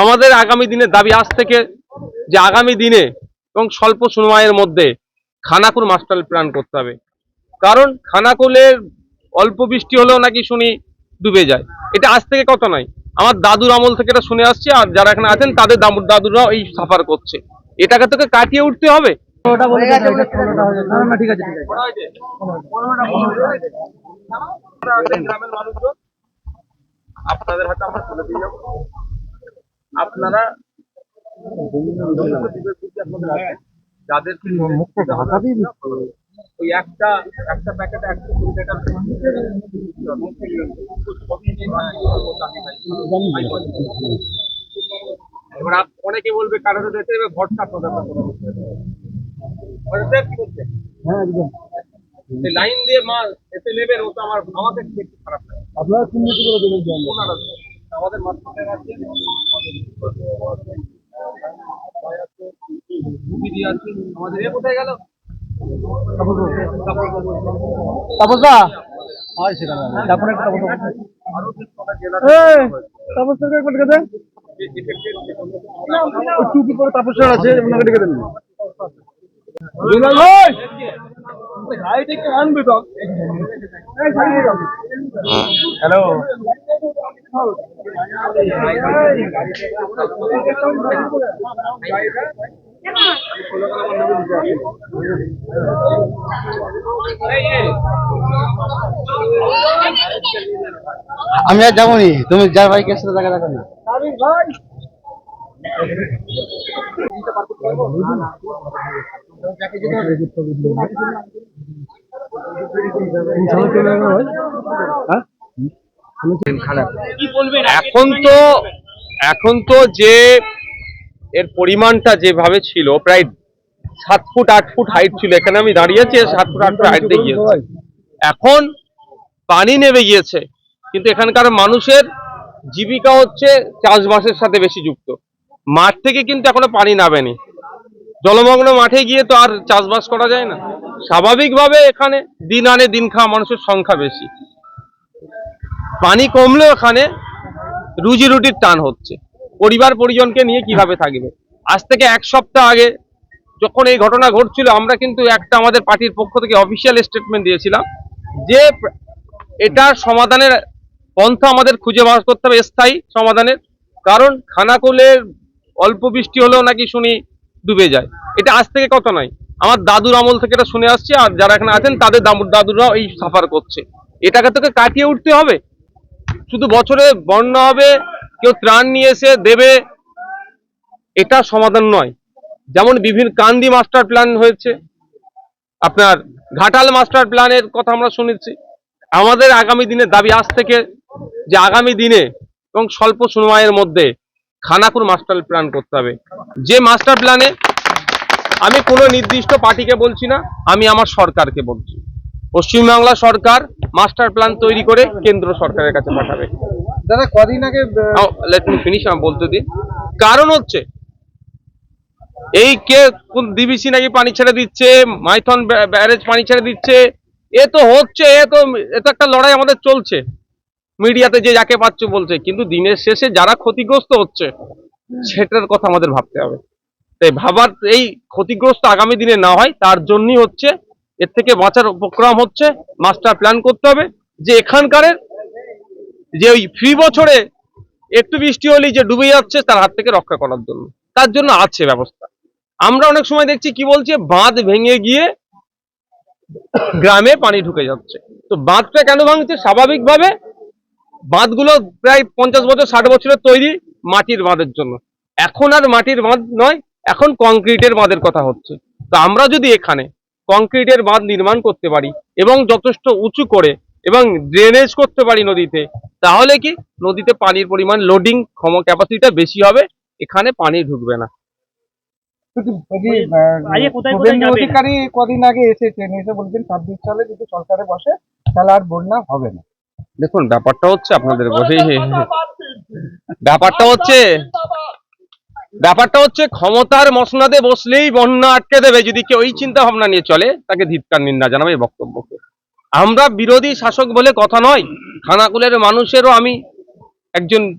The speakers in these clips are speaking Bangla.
আমাদের আগামী দিনের দাবি আজ থেকে যে আগামী দিনে এবং স্বল্প সময়ের মধ্যে খানাকুল মাস্টার প্ল্যান করতে হবে। কারণ খানাকুলের অল্প বৃষ্টি হলেও নাকি শুনি ডুবে যায়। এটা আজ থেকে কথা নয়। আমার দাদুর আমল থেকে এটা শুনে আসছে আর যারা এখানে আছেন তাদের দামুর দাদুরাও এই সাফার করছে। এটাকে তোকে কাটিয়ে উঠতে হবে? আপনাদের হাতে আমরা তুলে দিয়ে যাব। আপনারা যাদের ওই একটা একটা প্যাকেটে একশো কুড়ি এবার অনেকে বলবে কারোর দেশে এবার ভরসা আপনাদের উপর কোনো কিছু নেই। কি করছে? এই লাইন দিয়ে মাল এসে নেবেন ও তো আমার আমাকে দেখতে খারাপ লাগে আপনারা চিহ্নিত করে দেবেন তো। আমাদের দিদি এ কোথায় গেল? তাপসদা। হয় সেখানে। তারপরে টুপি পরে আছে ওনাকে ডেকে দেন। বিমল ভাই! গাড়িটা একটু আনবে তো। হ্যালো। আমি আর যাব নি। তুমি যার বাইকের সাথে দেখা দেখো না। ভাই এখন তো এখন তো যে এর পরিমাণটা যেভাবে ছিল প্রায় সাত ফুট আট ফুট হাইট ছিল। এখানে আমি দাঁড়িয়েছি সাত ফুট আট ফুট হাইট দিয়ে গিয়েছে। এখন পানি নেমে গিয়েছে। কিন্তু এখানকার মানুষের জীবিকা হচ্ছে চাষবাসের সাথে বেশি যুক্ত। মাঠ থেকে কিন্তু এখনও পানি নামেনি। জলমগ্ন মাঠে গিয়ে তো আর চাষবাস করা যায় না। স্বাভাবিকভাবে এখানে দিন আনে দিন খাওয়া মানুষের সংখ্যা বেশি। পানি কমলেও ওখানে রুজি রুটির টান হচ্ছে। পরিবার পরিজনকে নিয়ে কীভাবে থাকবে? আজ থেকে এক সপ্তাহ আগে যখন এই ঘটনা ঘটছিল, আমরা কিন্তু একটা আমাদের পার্টির পক্ষ থেকে অফিসিয়াল স্টেটমেন্ট দিয়েছিলাম যে এটার সমাধানের পন্থা আমাদের খুঁজে বার করতে হবে, স্থায়ী সমাধানের। কারণ খানাকুলের অল্প বৃষ্টি হলেও নাকি শুনি ডুবে যায়। এটা আজ থেকে কত নয়? আমার দাদুর আমল থেকে এটা শুনে আসছে, আর যারা এখানে আছেন, তাদের দাদুরাও এই সাফার করছে। এটাকে তোকে কাটিয়ে উঠতে হবে? শুধু বছরে বন্যা হবে, কেউ ত্রাণ নিয়ে এসে দেবে, এটা সমাধান নয়। যেমন বিভিন্ন কান্দি মাস্টার প্ল্যান হয়েছে, আপনার ঘাটাল মাস্টার প্ল্যানের কথা আমরা শুনেছি। আমাদের আগামী দিনের দাবি আজ থেকে যে আগামী দিনে এবং স্বল্প সময়ের মধ্যে খানাকুর মাস্টার প্ল্যান করতে হবে। যে মাস্টার প্ল্যানে আমি কোনো নির্দিষ্ট পার্টিকে বলছি না, আমি আমার সরকারকে বলছি। পশ্চিমবাংলা সরকার মাস্টার প্ল্যান তৈরি করে কেন্দ্র সরকারের কাছে পাঠাবে। দাদা কদিন আগে লেট মি ফিনিশ আমি বলতে দিন কারণ হচ্ছে এই কে কোন ডিবিসি নাকি পানি ছেড়ে দিচ্ছে মাইথন ব্যারেজ পানি ছেড়ে দিচ্ছে এ তো হচ্ছে এ তো এ তো একটা লড়াই আমাদের চলছে। মিডিয়াতে যে যাকে পাচ্ছে বলছে কিন্তু দিনের শেষে যারা ক্ষতিগ্রস্ত হচ্ছে সেটার কথা আমাদের ভাবতে হবে। তাই ভাবার এই ক্ষতিগ্রস্ত আগামী দিনে না হয় তার জন্যই হচ্ছে এর থেকে বাঁচার উপক্রম হচ্ছে মাস্টার প্ল্যান করতে হবে। যে এখানকারের যে ওই ফ্রি বছরে একটু বৃষ্টি হলেই যে ডুবে যাচ্ছে, তার হাত থেকে রক্ষা করার জন্য। তার জন্য আছে ব্যবস্থা। আমরা অনেক সময় দেখছি কি বলছে, বাঁধ ভেঙে গিয়ে গ্রামে পানি ঢুকে যাচ্ছে। তো বাঁধটা কেন ভাঙছে? স্বাভাবিকভাবে বাঁধগুলো প্রায় পঞ্চাশ বছর, ষাট বছরের তৈরি মাটির বাঁধের জন্য। এখন আর মাটির বাঁধ নয়, এখন কংক্রিটের বাঁধের কথা হচ্ছে। তো আমরা যদি এখানে কংক্রিটের বাঁধ নির্মাণ করতে পারি এবং যথেষ্ট উঁচু করে এবং ড্রেনেজ করতে পারি নদীতে তাহলে কি নদীতে পানির পরিমাণ লোডিং ক্ষম ক্যাপাসিটিটা বেশি হবে এখানে পানি ঢুকবে না। অধিকারী কদিন আগে এসেছেন এসে বলেছেন ছাব্বিশ সালে যদি সরকারে বসে তাহলে আর বন্যা হবে না। দেখুন ব্যাপারটা হচ্ছে আপনাদের বসে ব্যাপারটা হচ্ছে ব্যাপারটা হচ্ছে ক্ষমতার মসনাদে বসলেই বন্যা আটকে দেবে, যদি কেউ ওই চিন্তা ভাবনা নিয়ে চলে, তাকে ধিৎকার নিন্দা জানাবে এই বক্তব্যকে। আমরা বিরোধী শাসক বলে কথা নয়, খানাকুলের মানুষেরও আমি একজন,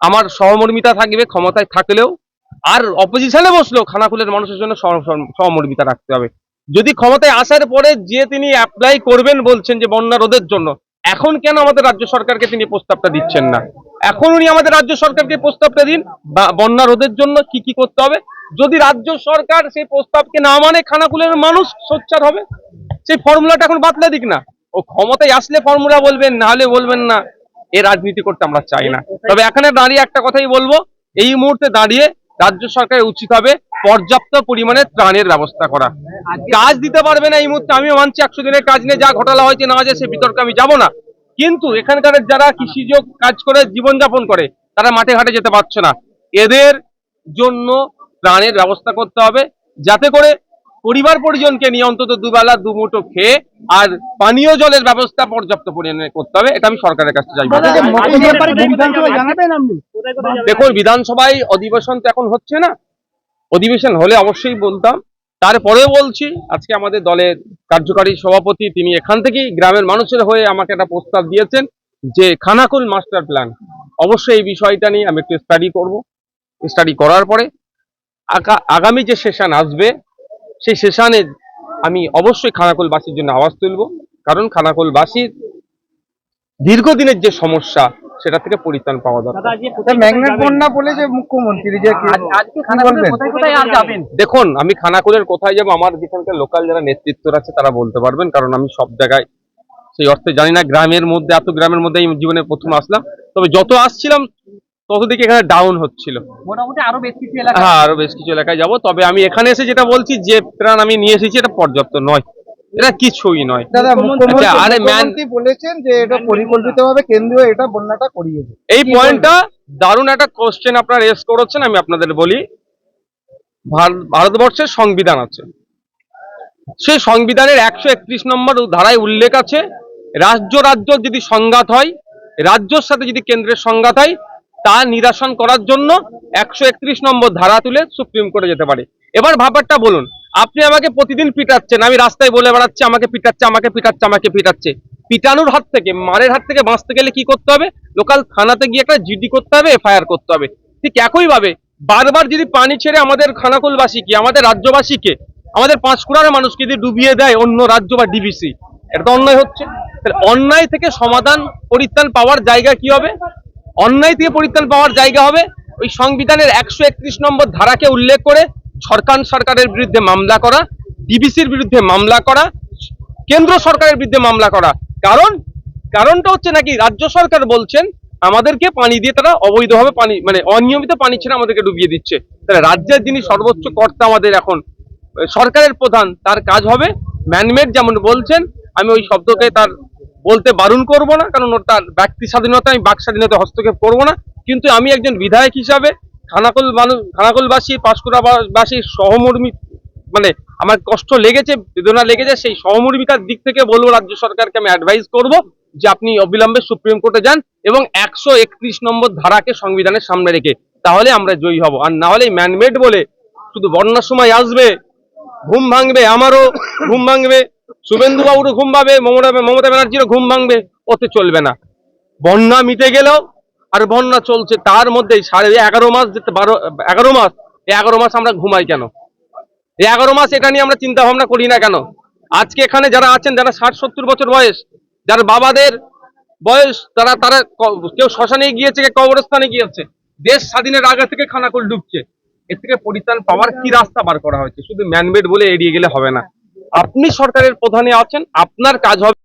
আমার সহমর্মিতা থাকবে ক্ষমতায় থাকলেও, আর অপোজিশনে বসলেও খানাকুলের মানুষের জন্য সহ- সহ- সহমর্মিতা রাখতে হবে। যদি ক্ষমতায় আসার পরে যে তিনি অ্যাপ্লাই করবেন বলছেন যে বন্যা রোধের জন্য, এখন কেন আমাদের রাজ্য সরকারকে তিনি প্রস্তাবটা দিচ্ছেন না? এখন উনি আমাদের রাজ্য সরকারকে প্রস্তাবটা দিন। বন্যা রোধের জন্য কি কি করতে হবে? যদি রাজ্য সরকার সেই প্রস্তাবকে না মানে খানাকুলের মানুষ সোচ্চার হবে? সেই ফর্মুলাটা এখন বাতলে দিক না। ও ক্ষমতায় আসলে ফর্মুলা বলবেন না হলে বলবেন না। এ রাজনীতি করতে আমরা চাই না। তবে এখানে দাঁড়িয়ে একটা কথাই বলব এই মুহূর্তে দাঁড়িয়ে রাজ্য সরকারের উচিত হবে পর্যাপ্ত পরিমাণে ত্রাণের ব্যবস্থা করা। কাজ দিতে পারবে না এই মুহূর্তে আমিও মানছি একশো দিনের কাজ নিয়ে যা ঘটালা হয়েছে না হয়েছে সে বিতর্কে আমি যাব না। কিন্তু এখানকার যারা কৃষিজ কাজ করে জীবনযাপন করে তারা মাঠে ঘাটে যেতে পারছে না। এদের জন্য প্রাণের ব্যবস্থা করতে হবে যাতে করে পরিবার পরিজনকে নিয়ে অন্তত দুবেলা দুমুঠো খেয়ে আর পানীয় জলের ব্যবস্থা পর্যাপ্ত পরিমাণে করতে হবে এটা আমি সরকারের কাছে চাইব। দেখুন বিধানসভায় অধিবেশন তো এখন হচ্ছে না। অধিবেশন হলে অবশ্যই বলতাম তারপরেও বলছি, আজকে আমাদের দলের কার্যকারী সভাপতি তিনি এখান থেকেই গ্রামের মানুষের হয়ে আমাকে একটা প্রস্তাব দিয়েছেন যে খানাকুল মাস্টার প্ল্যান। অবশ্যই এই বিষয়টা নিয়ে আমি একটু স্টাডি করব। স্টাডি করার পরে আগামী যে সেশন আসবে, সেই সেশনে আমি অবশ্যই খানাকুলবাসীর জন্য আওয়াজ তুলব। কারণ খানাকুলবাসীর দীর্ঘদিনের যে সমস্যা সেটা থেকে পরিত্রাণ পাওয়া দরকার। ম্যাগনেট বন্যা বলে যে মুখ্যমন্ত্রী যে আজকে খানাকুলে কোথায় কোথায় আর যাবেন? দেখুন আমি খানাকুলের কোথায় যাব আমার যেখানকার লোকাল যারা নেতৃত্ব আছে তারা বলতে পারবেন কারণ আমি সব জায়গায় সেই অর্থে জানি না গ্রামের মধ্যে এত গ্রামের মধ্যে আমি জীবনে প্রথম আসলাম। তবে যত আসছিলাম তত দিকে এখানে ডাউন হচ্ছিল। মোটামুটি আরও বেশ কিছু এলাকা হ্যাঁ আরও বেশ কিছু এলাকায় যাব। তবে আমি এখানে এসে যেটা বলছি যে প্রাণ আমি নিয়ে এসেছি এটা পর্যাপ্ত নয়। এটা কিছুই নয়। দাদা মুখ্যমন্ত্রী আচ্ছা, আরে ম্যান বলেছেন যে এটা পরিকল্পিতভাবে কেন্দ্রীয় এটা বন্যাটা করিয়েছে এই পয়েন্টটা দারুণ একটা কোশ্চেন আপনারা রেস করেছেন আমি আপনাদের বলি। ভারতবর্ষের সংবিধান আছে। সেই সংবিধানের একশো একত্রিশ নম্বর ধারায় উল্লেখ আছে রাজ্য রাজ্য যদি সংঘাত হয় রাজ্যর সাথে যদি কেন্দ্রের সংঘাত হয় তা নিরাসন করার জন্য একশো একত্রিশ নম্বর ধারা তুলে সুপ্রিম কোর্টে যেতে পারে। এবার ব্যাপারটা বলুন আপনি আমাকে প্রতিদিন পিটাচ্ছেন, আমি রাস্তায় বলে বেড়াচ্ছি, আমাকে পিটাচ্ছে আমাকে পিটাচ্ছে আমাকে পিটাচ্ছে। পিটানোর হাত থেকে, মারের হাত থেকে বাঁচতে গেলে কি করতে হবে? লোকাল থানাতে গিয়ে একটা জিডি করতে হবে এফআইআর করতে হবে। ঠিক একইভাবে, বারবার যদি পানি ছেড়ে আমাদের খানাকুলবাসীকে, আমাদের রাজ্যবাসীকে, আমাদের পাঁশকুড়ার মানুষকে যদি ডুবিয়ে দেয় অন্য রাজ্য বা ডিবিসি এটা তো অন্যায় হচ্ছে। তাহলে অন্যায় থেকে সমাধান, পরিত্রাণ পাওয়ার জায়গা কি হবে? অন্যায় থেকে পরিত্রাণ পাওয়ার জায়গা হবে ওই সংবিধানের একশো একত্রিশ নম্বর ধারাকে উল্লেখ করে সরকার সরকারের বিরুদ্ধে মামলা করা ডিবিসির বিরুদ্ধে মামলা করা, কেন্দ্র সরকারের বিরুদ্ধে মামলা করা। কারণ, কারণটা হচ্ছে নাকি রাজ্য সরকার বলছেন, আমাদেরকে পানি দিয়ে তারা অবৈধভাবে পানি মানে অনিয়মিত পানি ছেড়ে আমাদেরকে ডুবিয়ে দিচ্ছে। তাহলে রাজ্যের যিনি সর্বোচ্চ কর্তা আমাদের এখন সরকারের প্রধান, তার কাজ হবে ম্যানমেড যেমন বলছেন, আমি ওই শব্দকে তার বলতে বারণ করব না, কারণ ওর তার ব্যক্তি স্বাধীনতা, আমি বাক স্বাধীনতা হস্তক্ষেপ করব না। কিন্তু আমি একজন বিধায়ক হিসাবে খানাকুল মানুষ খানাকুলবাসী পাঁশকুড়াবাসীর সহমর্মী মানে আমার কষ্ট লেগেছে, বেদনা লেগেছে, সেই সহমর্মিতার দিক থেকে বলব, রাজ্য সরকারকে আমি অ্যাডভাইস করব যে আপনি অবিলম্বে সুপ্রিম কোর্টে যান এবং একশো একত্রিশ নম্বর ধারাকে সংবিধানের সামনে রেখে, তাহলে আমরা জয়ী হব। আর না হলে ম্যানমেড বলে শুধু বন্যার সময় আসবে, ঘুম ভাঙবে আমারও, ঘুম ভাঙবে, শুভেন্দুবাবুরও ঘুম ভাঙবে মমতা মমতা ব্যানার্জিরও ঘুম ভাঙবে, ওতে চলবে না। বন্যা মিটে গেলেও আর বন্যা চলছে, তার মধ্যে সাড়ে এগারো মাস যেতে বারো, এগারো মাস এগারো মাস আমরা ঘুমাই কেন? এগারো মাস এটা নিয়ে আমরা চিন্তা ভাবনা করি না কেন? আজকে এখানে যারা আছেন, যারা ষাট সত্তর বছর বয়স, যার বাবাদের বয়স, তারা তারা কেউ শ্মশানে গিয়েছে কেউ কবরস্থানে গিয়েছে, দেশ স্বাধীনের আগে থেকে খানাকুল ডুবছে। এর থেকে পরিত্রাণ পাওয়ার কি রাস্তা বার করা হয়েছে? শুধু ম্যানমেড বলে এড়িয়ে গেলে হবে না। আপনি সরকারের প্রধানে আছেন, আপনার কাজ হবে